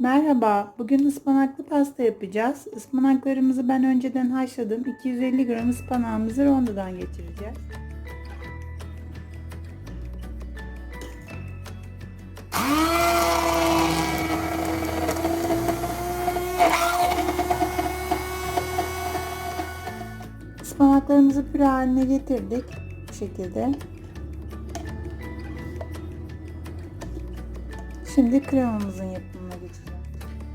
Merhaba, bugün ıspanaklı pasta yapacağız. Ispanaklarımızı ben önceden haşladım. 250 gram ıspanağımızı rondodan geçireceğiz. Ispanaklarımızı püre haline getirdik. Bu şekilde. Şimdi kremamızın yapımına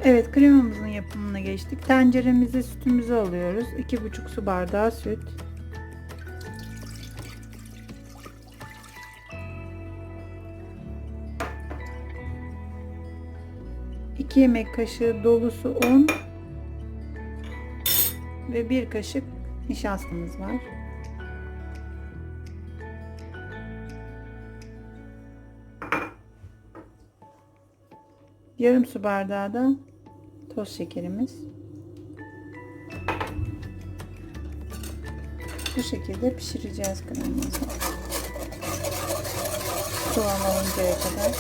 Evet kremamızın yapımına geçtik. Tenceremize sütümüzü alıyoruz. 2,5 su bardağı süt. İki yemek kaşığı dolusu un ve bir kaşık nişastamız var. Yarım su bardağı da toz şekerimiz. Bu şekilde pişireceğiz kremamızı. Kıvamlanıncaya kadar.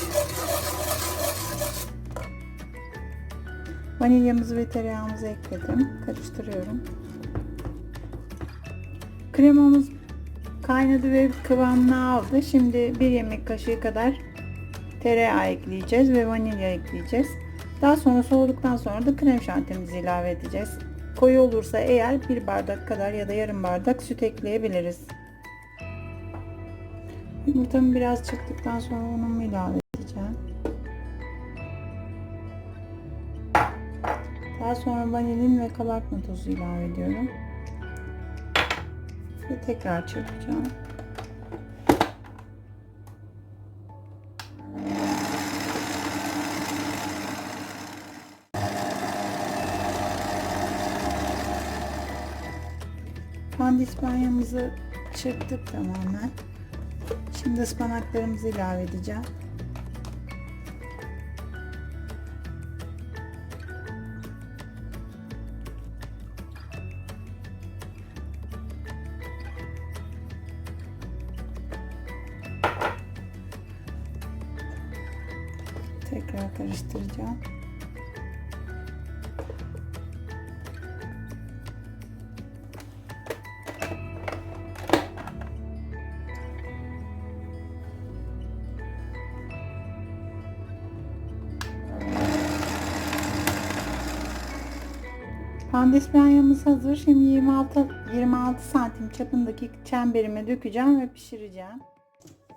Vanilyamızı ve tereyağımızı ekledim. Karıştırıyorum. Kremamız kaynadı ve kıvamını aldı. Şimdi bir yemek kaşığı kadar tereyağı ekleyeceğiz ve vanilya ekleyeceğiz. Daha sonra soğuduktan sonra da krem şantimizi ilave edeceğiz. Koyu olursa eğer bir bardak kadar ya da yarım bardak süt ekleyebiliriz. Yumurtamı biraz çıktıktan sonra unumu ilave edeceğim. Daha sonra vanilin ve kabartma tozu ilave ediyorum. Ve tekrar çırpacağım. Pandispanyamızı çırptık tamamen. Şimdi ıspanaklarımızı ilave edeceğim. Tekrar karıştıracağım. Pandispanyamız hazır. Şimdi 26 26 santim çapındaki çemberime dökeceğim ve pişireceğim.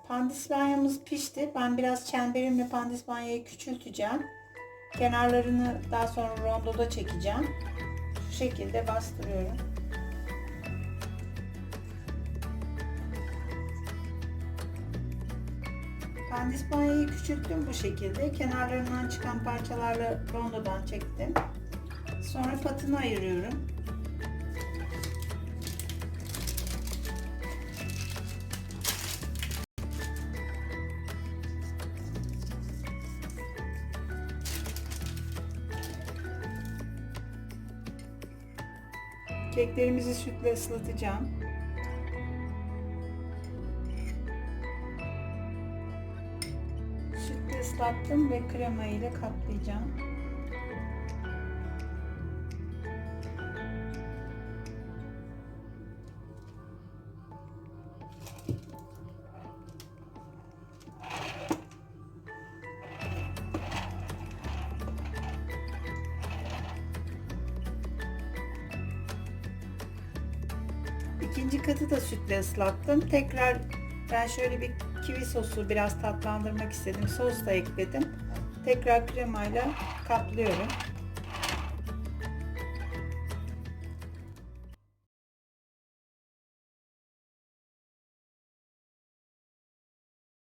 Pandispanyamız pişti. Ben biraz çemberimle pandispanyayı küçülteceğim. Kenarlarını daha sonra rondoda çekeceğim. Şu şekilde bastırıyorum. Pandispanyayı küçülttüm bu şekilde. Kenarlarından çıkan parçalarla rondodan çektim. Sonra patını ayırıyorum. Keklerimizi sütle ıslatacağım. Sütle ıslattım ve krema ile kaplayacağım. İkinci katı da sütle ıslattım. Tekrar ben şöyle bir kivi sosu biraz tatlandırmak istedim. Sos da ekledim. Tekrar kremayla kaplıyorum.